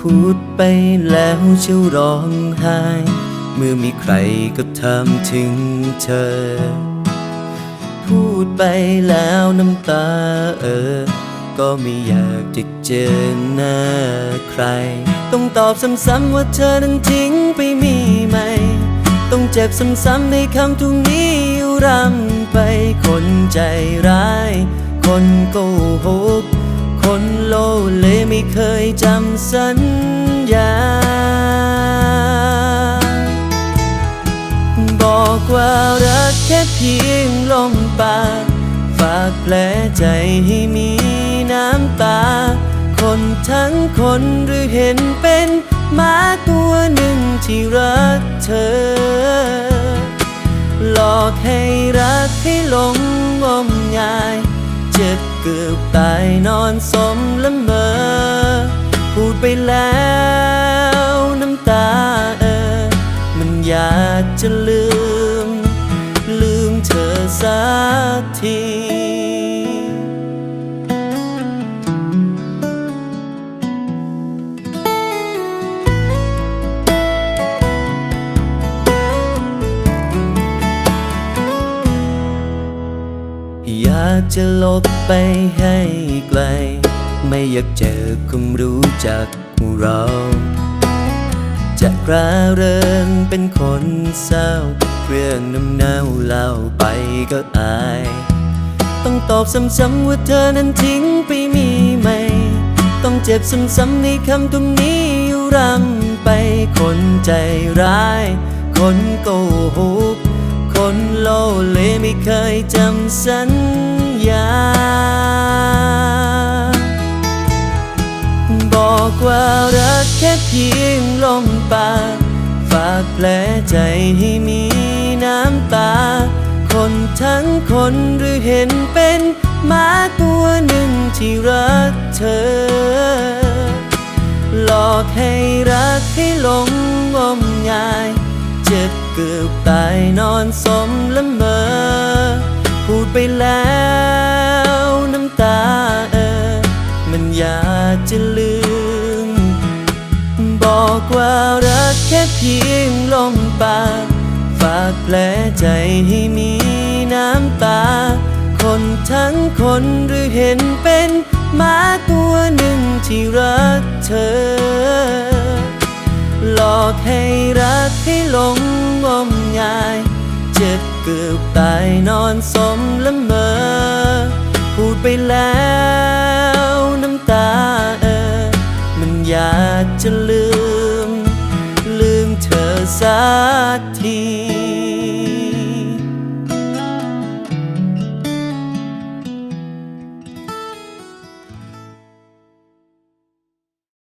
พูดไปแล้วเชียวร้องไห้ เมื่อมีใครก็ทำถึงเธอ พูดไปแล้วน้ำตาเออ ก็ไม่อยากจะเจอหน้าใคร ต้องตอบซ้ำๆว่าเธอนั้นทิ้งไปมีไหม ต้องเจ็บซ้ำๆในคำทุกนี้รำไปคนใจร้าย คนโกหกคนโลเล ไม่เคยจำสัญญา บอกว่ารักแค่เพียงลมปากฝากแผลใจให้มีน้ำตา คนทั้งคนหรือเห็นเป็นหมาตัวหนึ่งที่รักเธอ หลอกให้รักให้หลงงมงาย เจ็บเกือบตายนอนสมละเมอ ไปแล้วน้ำตาเออ มันอยากจะลืม ลืมเธอสักทีอยากจะลบไปให้ไกล ไม่อยากเจอคนรู้ จักเรา จะกระเริงเป็นคนเศร้า เรื่องน้ำเน่าเล่าไปก็อาย ต้องตอบซ้ำๆว่าเธอนั้นทิ้งไปมีไหม ต้องเจ็บซ้ำๆในคำตรงนี้อยู่รำไปคนใจร้าย คนโกหกคนโลเลไม่เคยจำสัญญา แค่เพียงลมปากฝากแผลใจให้มีน้ำตา คนทั้งคนหรือเห็นเป็นหมาตัวหนึ่งที่รักเธอ หลอกให้รักให้หลงงมงาย เจ็บเกือบตายนอนสมละเมอ พูดไปแล้วน้ำตาเออ มันอยากจะลืม บอกว่ารักแค่เพียงลมปากฝากแผลใจให้มีน้ำตา คนทั้งคนหรือเห็นเป็นหมาตัวหนึ่งที่รักเธอ หลอกให้รักให้หลงงมงาย เจ็บเกือบตายนอนสมละเมอ พูดไปแล้ว ที